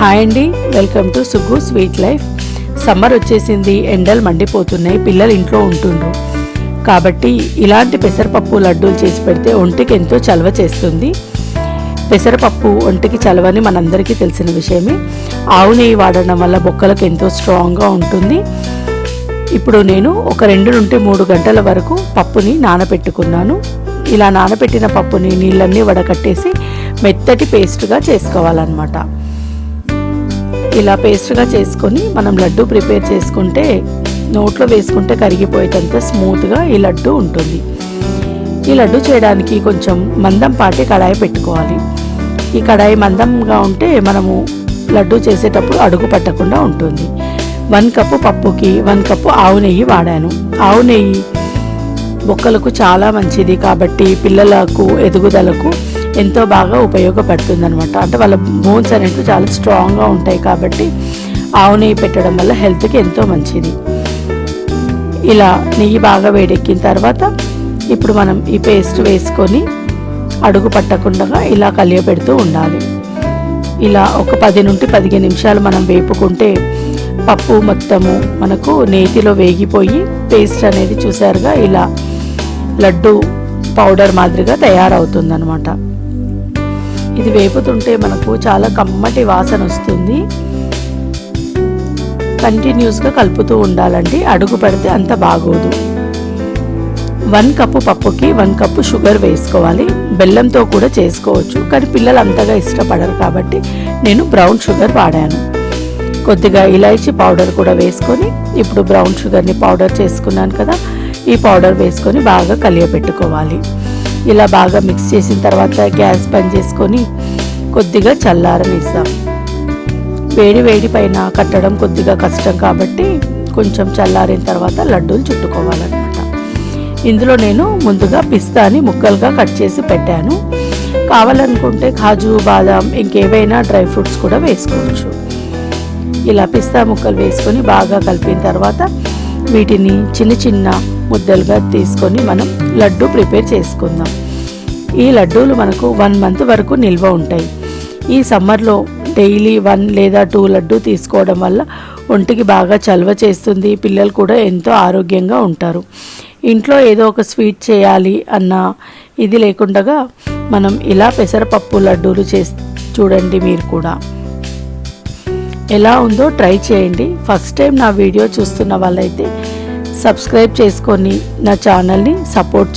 Hi అండి. Welcome to Suggu sweet life. Summer వచ్చేసింది ఎండలు మండిపోతున్నాయి పిల్లలు ఇంట్లో ఉంటుండ్రు. కాబట్టి ఇలాంటి పెసరపప్పు లడ్డూలు చేసి పెడితే ఒంటికి ఎంతో చలవ చేస్తుంది. పెసరపప్పు ఒంటికి చలవని మనందరికీ తెలిసిన విషయమే. ఆవు నెయ్యి వాడడం వల్ల బొక్కలకు ఎంతో స్ట్రాంగ్గా ఉంటుంది. ఇప్పుడు నేను ఒక రెండు నుండి మూడు గంటల వరకు పప్పుని నానబెట్టుకున్నాను. ఇలా నానబెట్టిన పప్పుని నీళ్ళన్నీ వడకట్టేసి మెత్తటి పేస్ట్గా చేసుకోవాలన్నమాట. ఇలా పేస్ట్గా చేసుకొని మనం లడ్డు ప్రిపేర్ చేసుకుంటే నోట్లో వేసుకుంటే కరిగిపోయేటంత స్మూత్గా ఈ లడ్డు ఉంటుంది. ఈ లడ్డు చేయడానికి కొంచెం మందం పాటి కడాయి పెట్టుకోవాలి. ఈ కడాయి మందంగా ఉంటే మనము లడ్డు చేసేటప్పుడు అడుగు పట్టకుండా ఉంటుంది. వన్ కప్పు పప్పుకి వన్ కప్పు ఆవు నెయ్యి వాడాను. ఆవు నెయ్యి బొక్కలకు చాలా మంచిది కాబట్టి పిల్లలకు ఎదుగుదలకు ఎంతో బాగా ఉపయోగపడుతుంది అనమాట అంటే వాళ్ళ బోన్స్ అనేవి చాలా స్ట్రాంగ్గా ఉంటాయి కాబట్టి ఆవు నెయ్యి పెట్టడం వల్ల హెల్త్కి ఎంతో మంచిది. ఇలా నెయ్యి బాగా వేడెక్కిన తర్వాత ఇప్పుడు మనం ఈ పేస్ట్ వేసుకొని అడుగు పట్టకుండా ఇలా కలియబెడుతూ ఉండాలి. ఇలా ఒక పది నుండి పదిహేను నిమిషాలు మనం వేపుకుంటే పప్పు మొత్తము మనకు నేతిలో వేగిపోయి పేస్ట్ అనేది చూసారుగా ఇలా లడ్డు పౌడర్ మాదిరిగా తయారవుతుందనమాట ఇది వేపుతుంటే మనకు చాలా కమ్మటి వాసన వస్తుంది. కంటిన్యూస్గా కలుపుతూ ఉండాలండి. అడుగు పడితే అంత బాగోదు. వన్ కప్పు పప్పుకి వన్ కప్పు షుగర్ వేసుకోవాలి. బెల్లంతో కూడా చేసుకోవచ్చు. కానీ పిల్లలు అంతగా ఇష్టపడరు కాబట్టి నేను బ్రౌన్ షుగర్ వాడాను. కొద్దిగా ఇలాచీ పౌడర్ కూడా వేసుకొని ఇప్పుడు బ్రౌన్ షుగర్ని పౌడర్ చేసుకున్నాను కదా ఈ పౌడర్ వేసుకొని బాగా కలియబెట్టుకోవాలి. ఇలా బాగా మిక్స్ చేసిన తర్వాత గ్యాస్ బంద్ చేసుకొని కొద్దిగా చల్లారనిస్తాం వేడి వేడి పైన కట్టడం కొద్దిగా కష్టం కాబట్టి కొంచెం చల్లారిన తర్వాత లడ్డూలు చుట్టుకోవాలన్నమాట. ఇందులో నేను ముందుగా పిస్తాని ముక్కలుగా కట్ చేసి పెట్టాను. కావాలనుకుంటే కాజు బాదాం ఇంకేవైనా డ్రై ఫ్రూట్స్ కూడా వేసుకోవచ్చు. ఇలా పిస్తా ముక్కలు వేసుకొని బాగా కలిపిన తర్వాత వీటిని చిన్న చిన్న ముద్దలుగా తీసుకొని మనం లడ్డు ప్రిపేర్ చేసుకుందాం. ఈ లడ్డూలు మనకు వన్ మంత్ వరకు నిల్వ ఉంటాయి. ఈ సమ్మర్లో డైలీ వన్ లేదా టూ లడ్డు తీసుకోవడం వల్ల ఒంటికి బాగా చలవ చేస్తుంది. పిల్లలు కూడా ఎంతో ఆరోగ్యంగా ఉంటారు. ఇంట్లో ఏదో ఒక స్వీట్ చేయాలి అన్న ఇది లేకుండా మనం ఇలా పెసరపప్పు లడ్డూలు చేసి చూడండి మీరు కూడా. ఎలా ఉందో ట్రై చేయండి. ఫస్ట్ టైం నా వీడియో చూస్తున్న వాళ్ళైతే సబ్స్క్రైబ్ చేసుకొని నా ఛానల్ని సపోర్ట్ చే